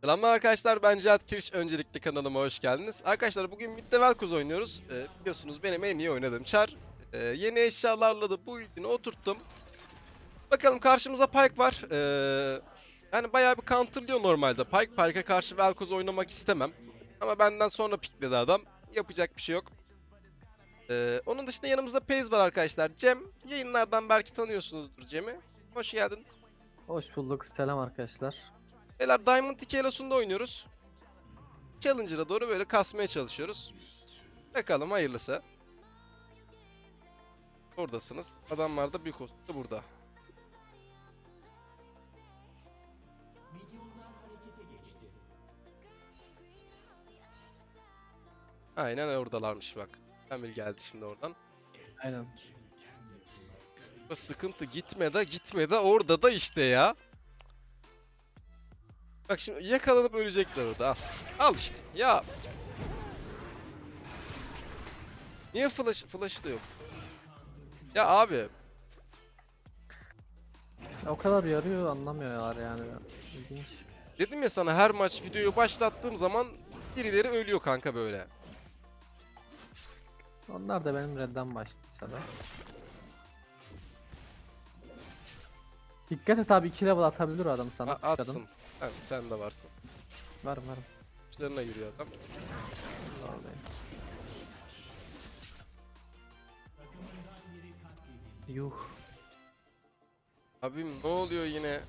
Selamlar arkadaşlar ben Cihat Kiriş. Öncelikle kanalıma hoş geldiniz. Arkadaşlar bugün Midde Velkoz oynuyoruz. Ee, biliyorsunuz benim en iyi oynadığım çar. Ee, yeni eşyalarla da bu ildini oturttum. Bakalım karşımıza Pyke var. Ee, yani bayağı bir counterlıyor normalde. Pyke, Pyke'a karşı Velkoz oynamak istemem. Ama benden sonra pikledi adam. Yapacak bir şey yok. Ee, onun dışında yanımızda Paze var arkadaşlar. Cem, yayınlardan belki tanıyorsunuzdur Cem'i. Hoş geldin. Hoş bulduk. Selam arkadaşlar. Beyler Diamond 2 Elos'unda oynuyoruz. Challenger'a doğru böyle kasmaya çalışıyoruz. Bakalım hayırlısı. Oradasınız. Adamlar da büyük olsun da burada. Aynen oradalarmış bak. Kamil geldi şimdi oradan. Aynen. Bu sıkıntı gitme de gitme de orada da işte ya. Bak şimdi yakalanıp ölecekler orada. Al, al işte. Ya. Niye flash flash da yok? Ya abi Ya o kadar yarıyor anlamıyorlar yani. İlginç. dedim ya sana her maç videoyu başlattığım zaman birileri ölüyor kanka böyle. Onlar da benim redden başladı. Dikkat et abi 2 level atabilir o adam sana. A- atsın. Sen, sen de varsın. Varım varım. Uçlarına yürüyor adam. Oradayım. Yuh. Abim ne oluyor yine?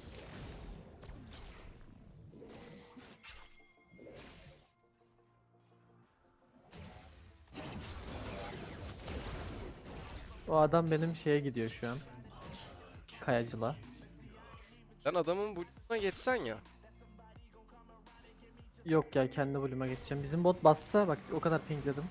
O adam benim şeye gidiyor şu an. Kayacıla. Sen adamın blue'una geçsen ya. Yok ya kendi volüme geçeceğim. Bizim bot bassa bak o kadar pingledim.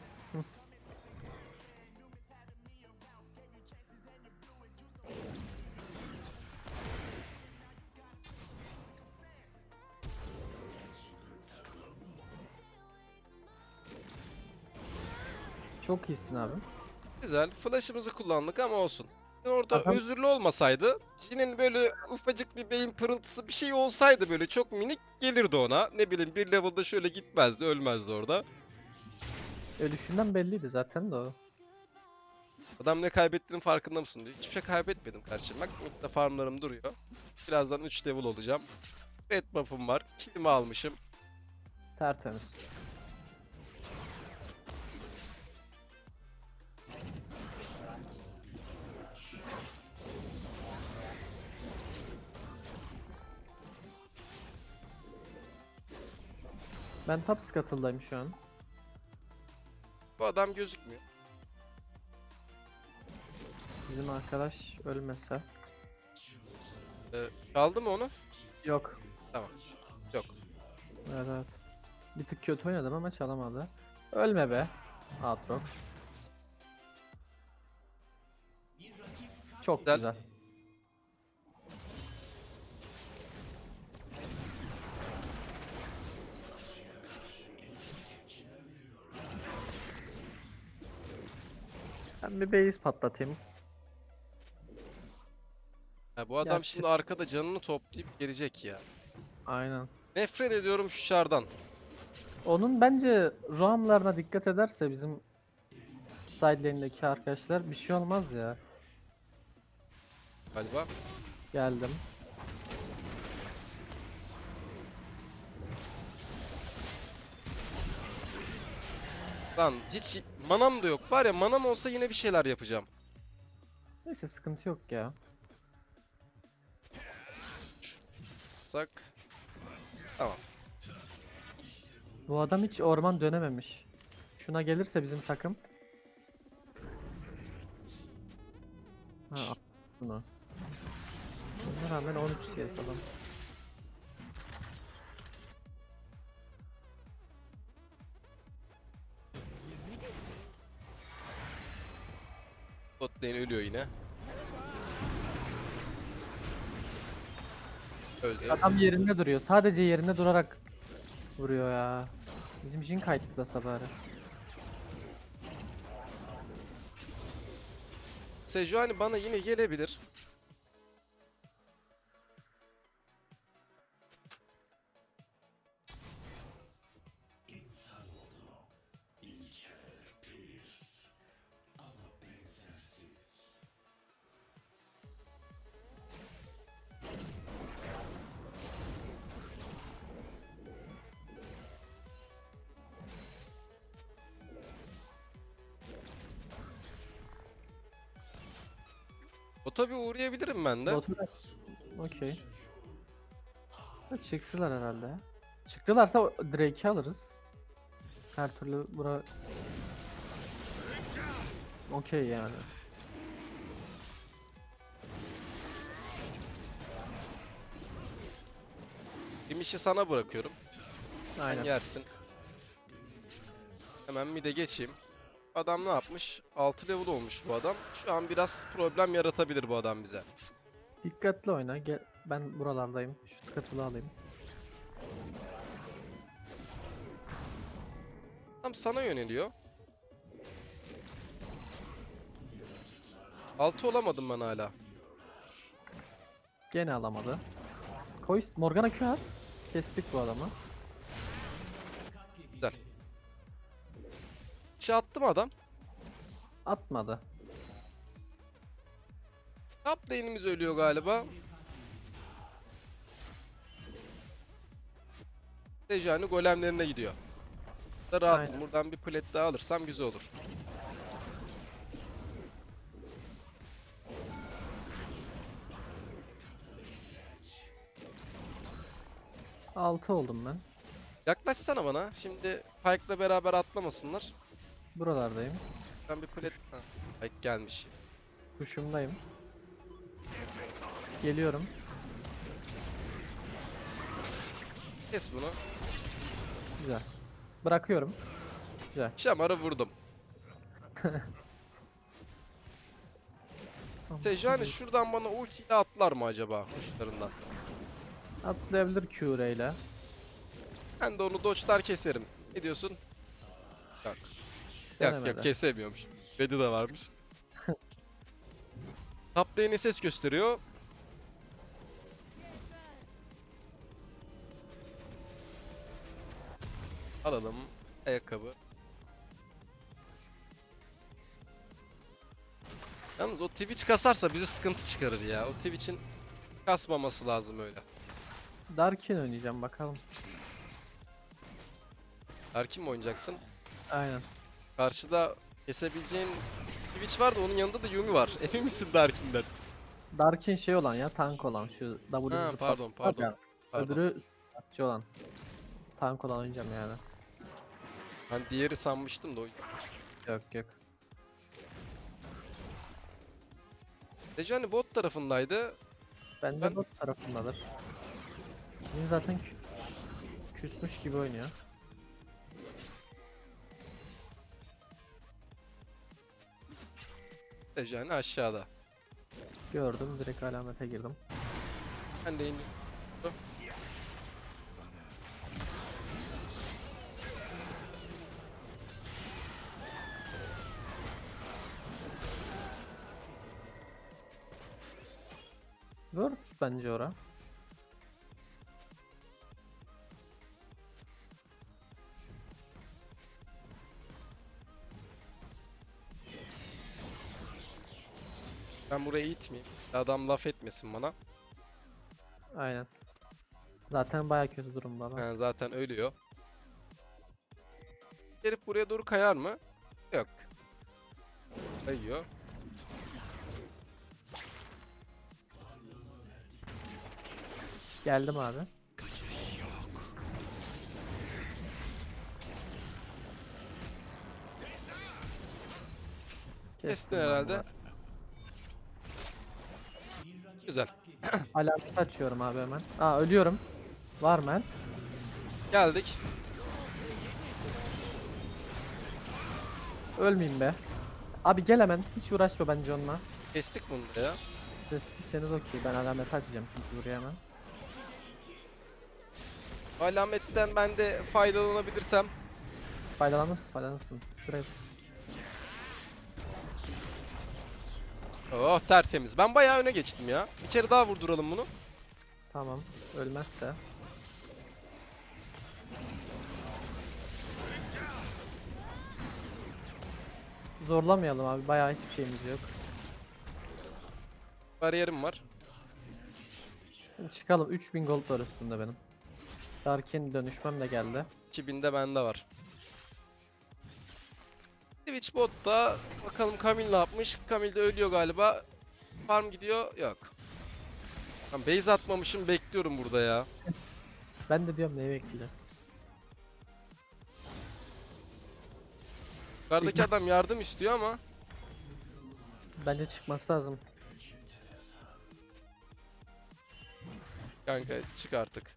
Çok iyisin abi. Güzel. Flash'ımızı kullandık ama olsun. Orada Adam- özürlü olmasaydı, Jin'in böyle ufacık bir beyin pırıltısı bir şey olsaydı böyle çok minik gelirdi ona. Ne bileyim bir level'da şöyle gitmezdi, ölmezdi orada. Ölüşünden belliydi zaten de o. Adam ne kaybettiğinin farkında mısın diyor. Hiçbir şey kaybetmedim kardeşim. Bak midde farmlarım duruyor. Birazdan 3 level olacağım. Red buff'ım var. Kill'imi almışım. Tertemiz. Ben top scuttle'dayım şu an. Bu adam gözükmüyor. Bizim arkadaş ölmese. Ee, çaldı mı onu? Yok. Tamam. Yok. Evet evet. Bir tık kötü oynadım ama çalamadı. Ölme be. Aatrox. Çok Güzel. güzel. Bir base patlatayım. Ha, bu adam Gerçi- şimdi arkada canını toplayıp gelecek ya. Aynen. Nefret ediyorum şu şardan. Onun bence roamlarına dikkat ederse bizim side lane'deki arkadaşlar bir şey olmaz ya. Galiba. Geldim. Lan hiç manam da yok. Var ya manam olsa yine bir şeyler yapacağım. Neyse sıkıntı yok ya. Sak. Tamam. Bu adam hiç orman dönememiş. Şuna gelirse bizim takım. Ha a- bunu. Buna rağmen 13 CS adam. Bot lane ölüyor yine. Öldü. Adam yerinde duruyor. Sadece yerinde durarak vuruyor ya. Bizim Jin kayıtlasa bari. Sejuani bana yine gelebilir. Uğrayabilirim ben de. Okey. Çıktılar herhalde. Çıktılarsa Drake'i alırız. Her türlü bura... Okey yani. Bir işi sana bırakıyorum. Sen Aynen. yersin. Hemen bir de geçeyim. Adam ne yapmış? 6 level olmuş bu adam. Şu an biraz problem yaratabilir bu adam bize. Dikkatli oyna. Gel ben buralardayım. Şu katılı alayım. Tam sana yöneliyor. 6 olamadım ben hala. Gene alamadı. Koy Morgana Q at. Kestik bu adamı. Attı mı adam? Atmadı. Top lane'imiz ölüyor galiba. Dejani golemlerine gidiyor. Da rahatım. Aynen. Buradan bir plet daha alırsam güzel olur. Altı oldum ben. Yaklaşsana bana. Şimdi Pike'la beraber atlamasınlar. Buralardayım. Ben bir plet... Ha, Pike gelmiş. Kuşumdayım. Geliyorum. Kes bunu. Güzel. Bırakıyorum. Güzel. Şamar'a vurdum. Tejani şuradan bana ultiyle atlar mı acaba kuşlarından? Atlayabilir Q ile. Ben de onu dodge'lar keserim. Ne diyorsun? Yok. Yok yok kesemiyormuş. Red'i de varmış. Top lane'e ses gösteriyor. Alalım. Ayakkabı. Yalnız o Twitch kasarsa bize sıkıntı çıkarır ya. O Twitch'in kasmaması lazım öyle. Darkin oynayacağım bakalım. Erkin mi oynayacaksın? Aynen. Karşıda kesebileceğin Twitch var da onun yanında da Yumi var. Emin misin Darkin'den? Darkin şey olan ya tank olan şu W Ha, zıplat- pardon, pardon. ya, Pardon. Öbürü şey olan. Tank olan oynayacağım yani. Ben diğeri sanmıştım da o. Yok yok. Dejani bot tarafındaydı. Bende Ben- bot tarafındadır. Yine zaten kü- küsmüş gibi oynuyor. Dejani aşağıda. Gördüm direkt alamete girdim. Ben de indim. Word bence ora. Ben buraya itmeyeyim. Adam laf etmesin bana. Aynen. Zaten baya kötü durumda adam. Yani zaten ölüyor. Herif buraya doğru kayar mı? Yok. Kayıyor. Geldim abi. Kestin herhalde. bunu. Güzel. Alamet açıyorum abi hemen. Aa ölüyorum. Var mı el? Geldik. Ölmeyeyim be. Abi gel hemen. Hiç uğraşma bence onunla. Kestik bunu ya. Destiyseniz okey. Ben alamet açacağım çünkü buraya hemen. Alametten ben de faydalanabilirsem. Faydalanırsın faydalanırsın. Şuraya. Oh tertemiz. Ben bayağı öne geçtim ya. Bir kere daha vurduralım bunu. Tamam. Ölmezse. Zorlamayalım abi. Bayağı hiçbir şeyimiz yok. Bariyerim var. Şimdi çıkalım. 3000 gold var üstünde benim. Darkin dönüşmem de geldi. 2000'de bende var. Twitch botta bakalım Kamil ne yapmış? Kamil de ölüyor galiba. Farm gidiyor. Yok. Ben base atmamışım bekliyorum burada ya. Ben de diyorum neyi bekliyor. Yukarıdaki adam yardım istiyor ama Bence çıkması lazım. kanka çık artık.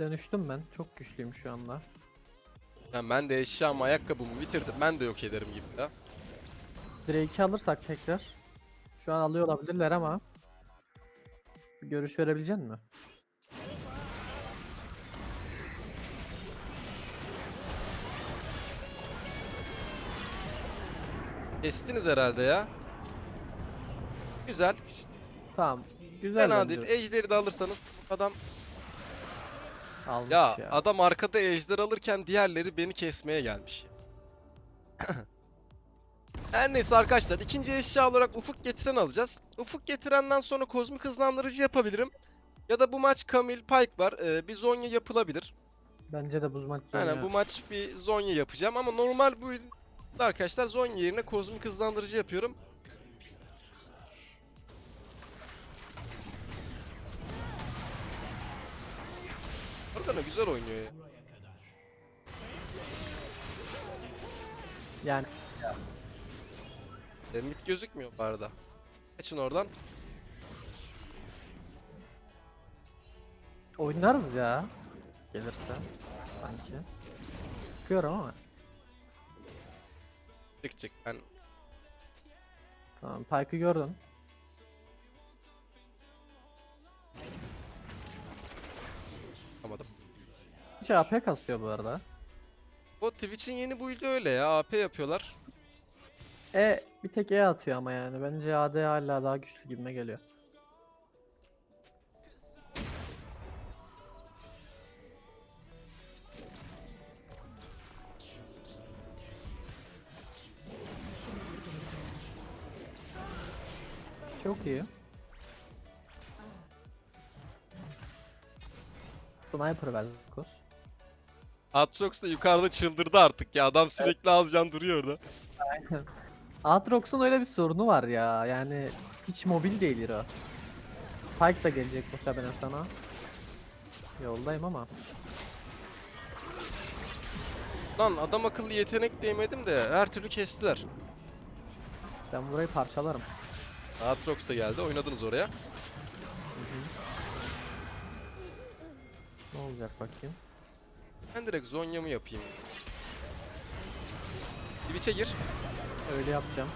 Dönüştüm ben. Çok güçlüyüm şu anda. Yani ben de eşyamı ayakkabımı bitirdim. Ben de yok ederim gibi ya. Drake'i alırsak tekrar. Şu an alıyor olabilirler ama. Bir görüş verebilecek mi? Kestiniz herhalde ya. Güzel. Tamam. Güzel Fena bence. değil. Ejderi de alırsanız adam Almış ya, ya. adam arkada ejder alırken diğerleri beni kesmeye gelmiş. Her neyse arkadaşlar ikinci eşya olarak ufuk getiren alacağız. Ufuk getirenden sonra kozmik hızlandırıcı yapabilirim. Ya da bu maç Camille Pike var. Ee, bir Zonya yapılabilir. Bence de buz maç Aynen Zonya. bu maç bir Zonya yapacağım ama normal bu arkadaşlar Zonya yerine kozmik hızlandırıcı yapıyorum. Orada güzel oynuyor ya. Yani mid gözükmüyor bu arada. Geçin oradan. oynarız ya. Gelirse. Sanki. Çıkıyorum ama. Çık çık. Ben Tamam Pike'ı gördün. Hiç AP kasıyor bu arada. O Twitch'in yeni build'i öyle ya. AP yapıyorlar. E bir tek E atıyor ama yani. Bence AD hala daha güçlü gibime geliyor. Çok iyi. Sniper Velkos. Atrox da yukarıda çıldırdı artık ya. Adam sürekli az can duruyor orada. Aatrox'un öyle bir sorunu var ya. Yani hiç mobil değil o. Pike da gelecek muhtemelen sana. Yoldayım ama. Lan adam akıllı yetenek değmedim de her türlü kestiler. Ben burayı parçalarım. Atrox da geldi. Oynadınız oraya. Ne olacak bakayım. Ben direkt Zonya'mı yapayım. Twitch'e gir. Öyle yapacağım.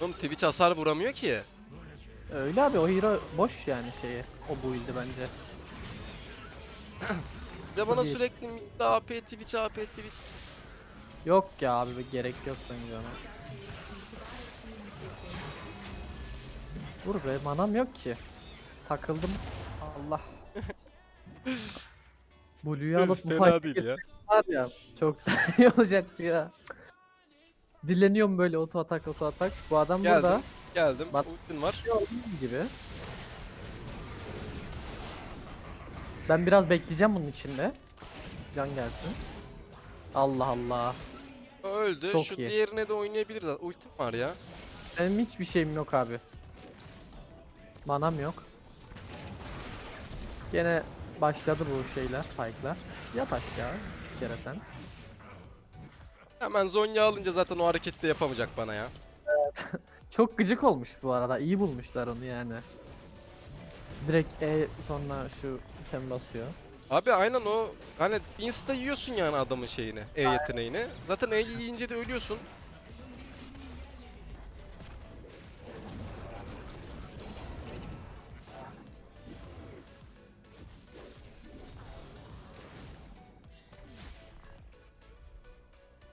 Oğlum Twitch hasar vuramıyor ki. Öyle abi o hero boş yani şeyi. O build'i bence. Ya bana Tabii. sürekli midde AP, Twitch, AP, Twitch. Yok ya abi bir gerek yok bence ona. Vur be manam yok ki. Takıldım. Allah. Blue'yu alıp bu Fena değil ya. var ya çok iyi olacaktı ya. Dileniyorum böyle oto atak oto atak. Bu adam Geldim. burada Geldim. Bak- Ultin var. gördüğünüz gibi. Ben biraz bekleyeceğim bunun içinde. Can gelsin. Allah Allah. Öldü. Çok Şu iyi. diğerine de oynayabiliriz. Ultim var ya. Benim hiçbir şeyim yok abi. Manam yok. Gene başladı bu şeyler, fight'lar. Yat aşağı bir kere sen. Hemen Zonya alınca zaten o hareketi de yapamayacak bana ya. Çok gıcık olmuş bu arada. İyi bulmuşlar onu yani. Direkt E sonra şu item basıyor. Abi aynen o hani insta yiyorsun yani adamın şeyini, E yeteneğini. Zaten E'yi yiyince de ölüyorsun.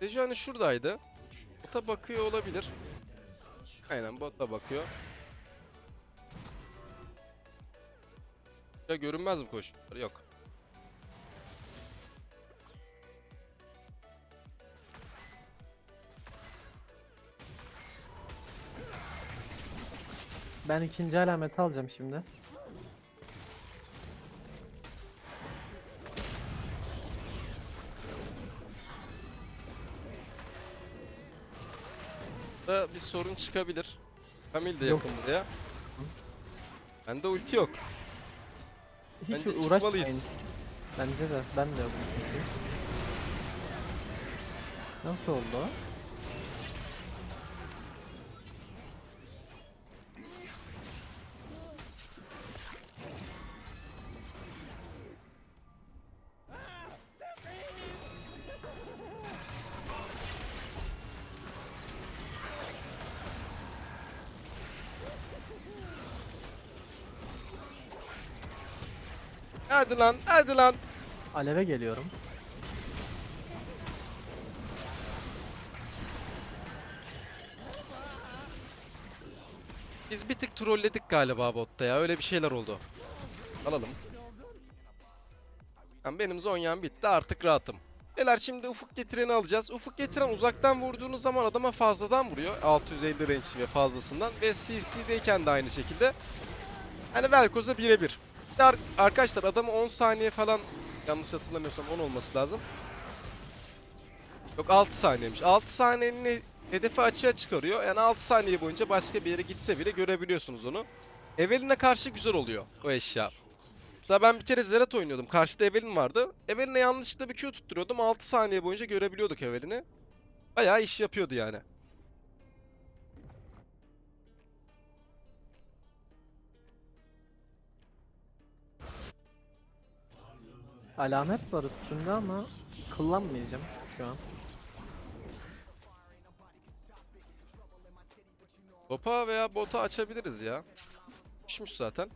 Deji hani şuradaydı. Bota bakıyor olabilir. Aynen bota bakıyor. Ya görünmez mi koş? Yok. Ben ikinci alameti alacağım şimdi. Bir sorun çıkabilir. Kamil de Yok. yakın buraya. Bende ulti yok. Hiç Bence uğraşmayın. çıkmalıyız. Bence de. Ben de yok çünkü. Nasıl oldu? o? Hadi lan, hadi lan. Aleve geliyorum. Biz bir tık trolledik galiba botta ya. Öyle bir şeyler oldu. Alalım. Yani benim Zonya'm bitti. Artık rahatım. Beyler şimdi ufuk getireni alacağız. Ufuk getiren uzaktan vurduğunuz zaman adama fazladan vuruyor. 650 range ve fazlasından. Ve CC'deyken de aynı şekilde. Hani Velkoz'a birebir. De ar- Arkadaşlar adamı 10 saniye falan yanlış hatırlamıyorsam 10 olması lazım. Yok 6 saniyemiş. 6 saniyenin hedefi açığa çıkarıyor. Yani 6 saniye boyunca başka bir yere gitse bile görebiliyorsunuz onu. Evelyn'e karşı güzel oluyor o eşya. Daha ben bir kere Zerat oynuyordum. Karşıda Evelyn vardı. Evelyn'e yanlışlıkla bir Q tutturuyordum. 6 saniye boyunca görebiliyorduk Evelyn'i. Bayağı iş yapıyordu yani. Alamet var üstünde ama kullanmayacağım şu an. Topa veya bota açabiliriz ya. Düşmüş zaten.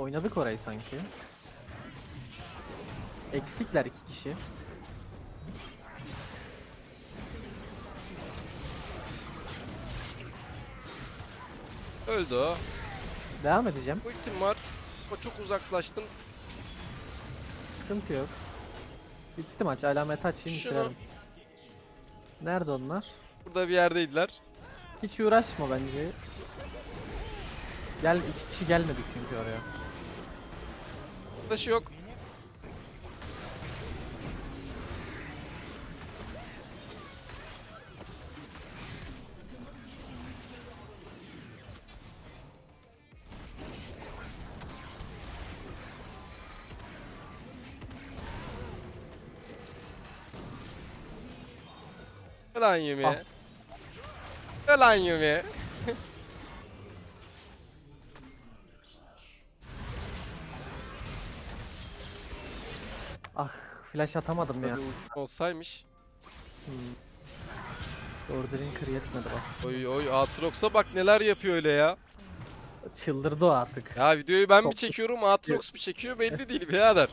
Oynadık orayı sanki. Eksikler iki kişi. Öldü o. Devam edeceğim. Ultim var. O çok uzaklaştın. Sıkıntı yok. Bitti maç. Alamet açayım Şunu- bitirelim. Nerede onlar? Burada bir yerdeydiler. Hiç uğraşma bence. Gel iki kişi gelmedi çünkü oraya. Taşı yok. Ulan Yumi. Ah. Ulan Yumi. Flash atamadım ya. Tabii ultim olsaymış. Hmm. Order'in kır yetmedi bas. Oy oy Aatrox'a bak neler yapıyor öyle ya. Çıldırdı o artık. Ya videoyu ben mi çekiyorum Aatrox mu çekiyor belli değil birader.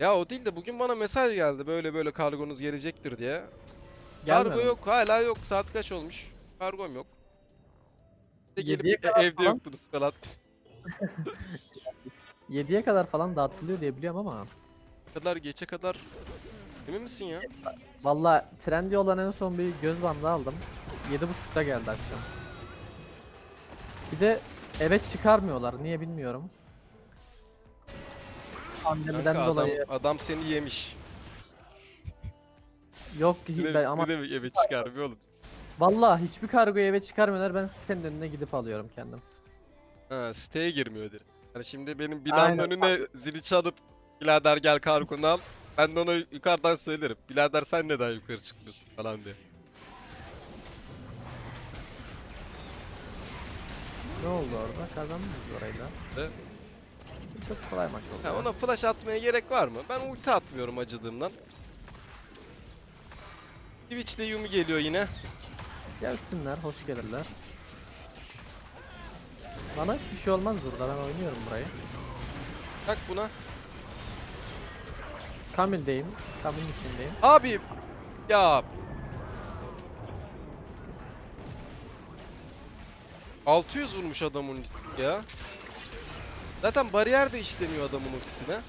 Ya o değil de bugün bana mesaj geldi böyle böyle kargonuz gelecektir diye. Gelmedi Kargo yok hala yok saat kaç olmuş? Kargom yok. Bir de Yediye gelip kadar evde falan. yoktunuz falan. 7'ye kadar falan dağıtılıyor diye biliyorum ama. kadar geçe kadar emin misin ya? Valla trendi olan en son bir göz bandı aldım. 7.30'da geldi akşam. Bir de eve çıkarmıyorlar. Niye bilmiyorum. Pandemiden Kanka adam, dolayı adam seni yemiş. Yok Ne, ben- ama ne demek eve çıkarmıyor oğlum? Valla hiçbir kargoyu eve çıkarmıyorlar. Ben sitenin önüne gidip alıyorum kendim. Ha, siteye girmiyor direkt. Yani şimdi benim binanın Aynen. önüne zili çalıp birader gel kargonu al. Ben de ona yukarıdan söylerim. Birader sen neden yukarı çıkmıyorsun falan diye. Ne oldu orada? Kazandınız orayı da. Evet. Çok kolay maç oldu. Ya. ona flash atmaya gerek var mı? Ben ulti atmıyorum acıdığımdan. Twitch'te Yumi geliyor yine. Gelsinler, hoş gelirler. Bana hiçbir şey olmaz burada. Ben oynuyorum burayı. Bak buna. Kamil'deyim. Kamil'in içindeyim. Abi ya 600 vurmuş adamın ya. Zaten bariyer de işlemiyor adamın ultisine.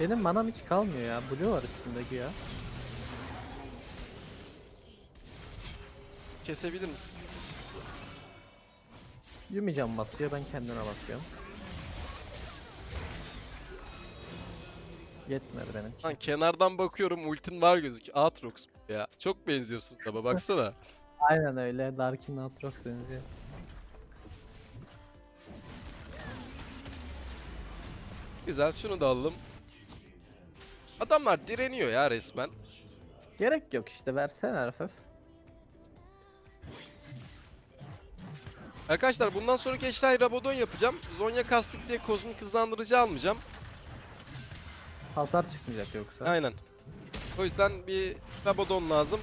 Benim manam hiç kalmıyor ya. Blue var üstündeki ya. Kesebilir misin? Yumi can basıyor. Ben kendine basıyorum. Yetmedi benim. Lan kenardan bakıyorum ultin var gözüküyor. Aatrox ya. Çok benziyorsun ama baksana. Aynen öyle. Darkin Aatrox benziyor. Güzel şunu da alalım. Adamlar direniyor ya resmen. Gerek yok işte. Versene hafif. Arkadaşlar bundan sonraki eşler Rabadon yapacağım. Zonya kastık diye kozmik hızlandırıcı almayacağım. Hasar çıkmayacak yoksa. Aynen. O yüzden bir Rabadon lazım.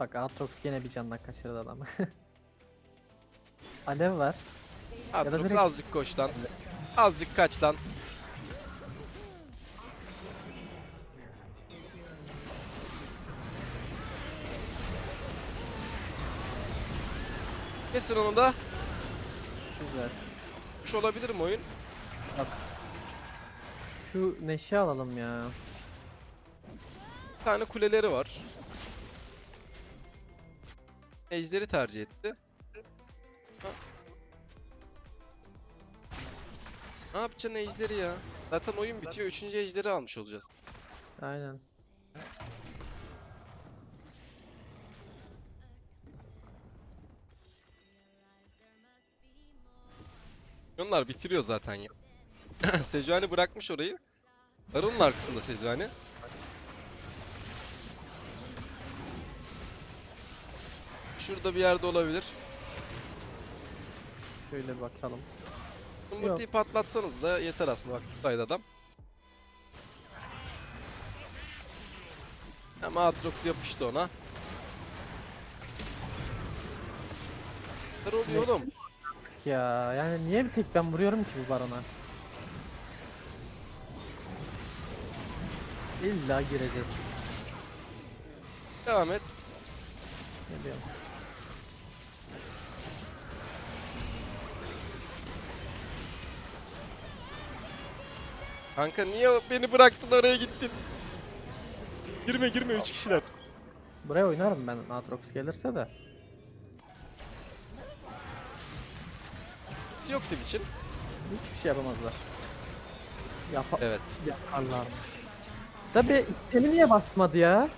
Bak Aatrox gene bir canla kaçırdı adamı. Alev var. Aatrox direkt- azıcık koştan. Azıcık kaçtan. Kesin onu da. Güzel. Kuş olabilir mi oyun? Şu Neşe alalım ya. Bir tane kuleleri var. Ejderi tercih etti. Ha. Ne yapacaksın ejderi ya? Zaten oyun bitiyor. Üçüncü ejderi almış olacağız. Aynen. Onlar bitiriyor zaten ya. Sejuani bırakmış orayı. Arun'un arkasında Sejuani. Şurada bir yerde olabilir. Şöyle bakalım. Umutlu'yu patlatsanız da yeter aslında bak buradaydı adam. Ama Aatrox yapıştı ona. Ne oluyor oğlum? Ya yani niye bir tek ben vuruyorum ki bu barona? İlla gireceğiz. Devam et. Geliyorum. Kanka niye beni bıraktın oraya gittin? Girme girme 3 kişiler. Buraya oynarım ben Aatrox gelirse de. Hiç yok için. Hiçbir şey yapamazlar. Yapa Evet. yaparlar. Tabi seni niye basmadı ya?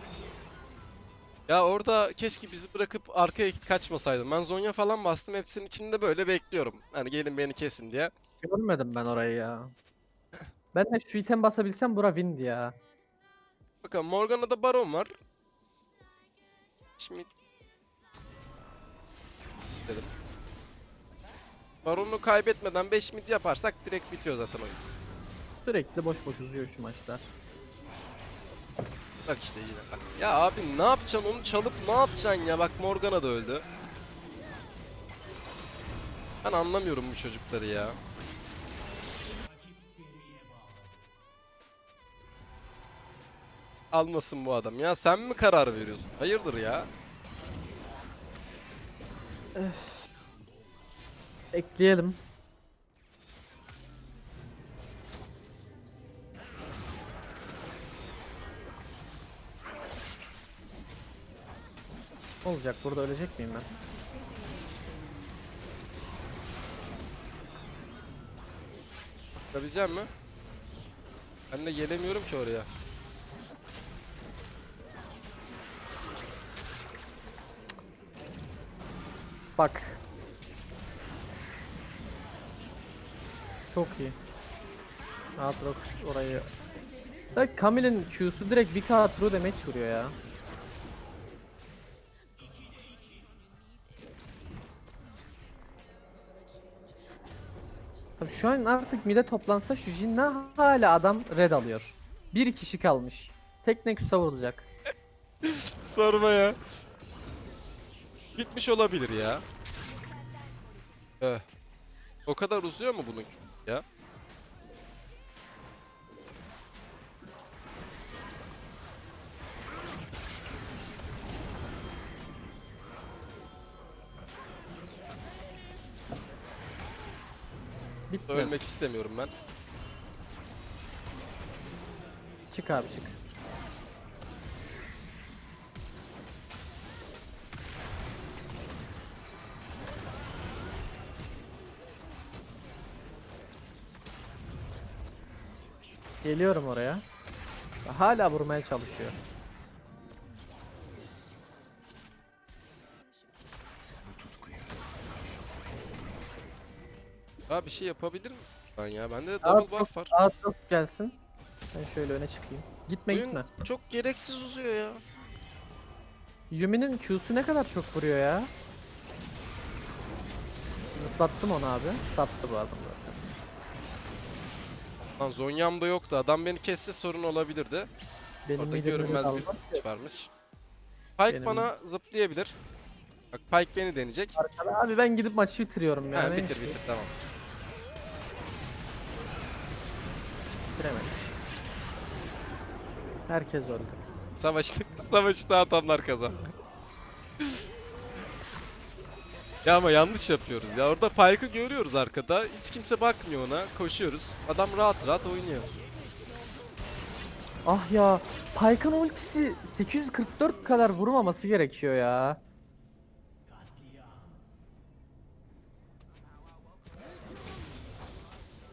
Ya orada keşke bizi bırakıp arkaya kaçmasaydın. Ben Zonya falan bastım. Hepsinin içinde böyle bekliyorum. Hani gelin beni kesin diye. Görmedim ben orayı ya. Ben de şu item basabilsem bura windi ya. Bakalım Morgana'da Baron var. Şimdi dedim. Baron'u kaybetmeden 5 mid yaparsak direkt bitiyor zaten oyun. Sürekli boş boş uzuyor şu maçlar. Bak işte yine bak. Ya abi ne yapacaksın onu çalıp ne yapacaksın ya? Bak Morgana da öldü. Ben anlamıyorum bu çocukları ya. Almasın bu adam. Ya sen mi karar veriyorsun? Hayırdır ya? Ekleyelim. Olacak burada ölecek miyim ben? Tutabilecek mi? Ben de gelemiyorum ki oraya. Bak. Çok iyi. Aatrox orayı. Da Camille'in Q'su direkt 1k true damage vuruyor ya. Tabii şu an artık mide toplansa şu Jin'den hala adam red alıyor. Bir kişi kalmış. Tek Nexus'a vurulacak. Sorma ya. Bitmiş olabilir ya. Eh. O kadar uzuyor mu bunun ya? Bitti. Ölmek istemiyorum ben. Çık abi çık. Geliyorum oraya. Hala vurmaya çalışıyor. Ha bir şey yapabilir miyim ben ya? Bende de Daha double buff var. Daha çok gelsin. Ben şöyle öne çıkayım. Gitme Oyun gitme. çok gereksiz uzuyor ya. Yumi'nin Q'su ne kadar çok vuruyor ya. Zıplattım onu abi. Sattı bu adam. Lan Zonya'm da yoktu. Adam beni kesse sorun olabilirdi. Benim Orada görünmez bir tutuş varmış. Pike Benim- bana zıplayabilir. Bak Pike beni deneyecek. Arkada- Abi ben gidip maçı bitiriyorum ya. Ha, bitir bitir tamam. Bitiremedik. Herkes öldü. Savaşı da adamlar kazandı. Ya ama yanlış yapıyoruz ya. Orada Pike'ı görüyoruz arkada. Hiç kimse bakmıyor ona. Koşuyoruz. Adam rahat rahat oynuyor. Ah ya. Pyke'ın ultisi 844 kadar vurmaması gerekiyor ya.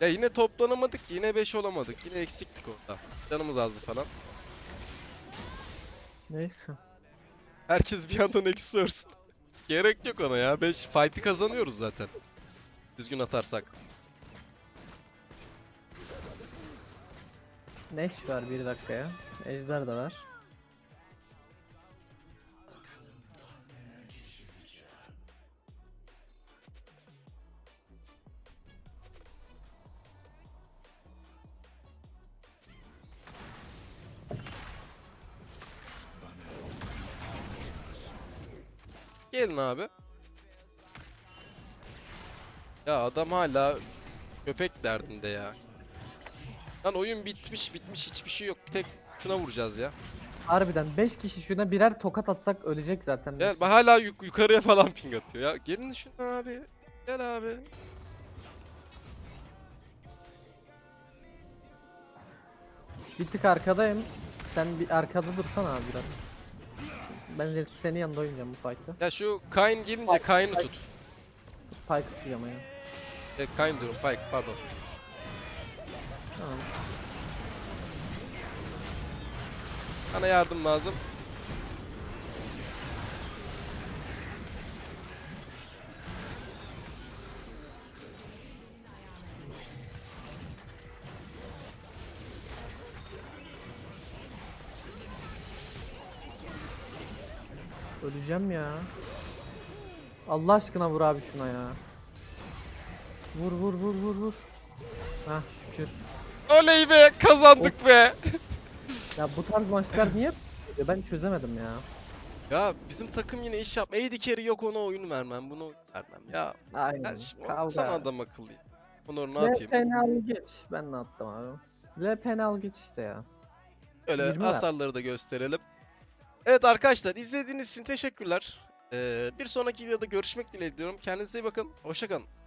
Ya yine toplanamadık. Yine 5 olamadık. Yine eksiktik orada. Canımız azdı falan. Neyse. Herkes bir yandan eksi örsün. Gerek yok ona ya. 5 fight'ı kazanıyoruz zaten. Düzgün atarsak. Neş var bir dakikaya. Ejder de var. Gelin abi. Ya adam hala köpek derdinde ya. Lan oyun bitmiş bitmiş hiçbir şey yok. Tek şuna vuracağız ya. Harbiden 5 kişi şuna birer tokat atsak ölecek zaten. Gel bak hala yuk- yukarıya falan ping atıyor ya. Gelin şuna abi. Gel abi. Bir tık arkadayım. Sen bir arkada dursan abi biraz. Ben senin yanında oynayacağım bu fight'ı. Ya şu Kayn gelince Kayn'ı tut. Pike tutacağım ya. E, Kayn diyorum Pike pardon. Tamam. Bana yardım lazım. Öleceğim ya. Allah aşkına vur abi şuna ya. Vur vur vur vur vur. Hah şükür. Oley be kazandık be. Ya bu tarz maçlar niye ben çözemedim ya. Ya bizim takım yine iş yap. AD carry yok ona oyun vermem. Bunu vermem. Ya Aynen. ben şimdi Kavga. sana adam akıllıyım. Onur ne Le yapayım? penal geç. Ben ne attım abi? Le penal geç işte ya. Öyle 20 ver. hasarları da gösterelim. Evet arkadaşlar izlediğiniz için teşekkürler. Ee, bir sonraki videoda görüşmek dileğiyle diyorum. Kendinize iyi bakın. Hoşçakalın.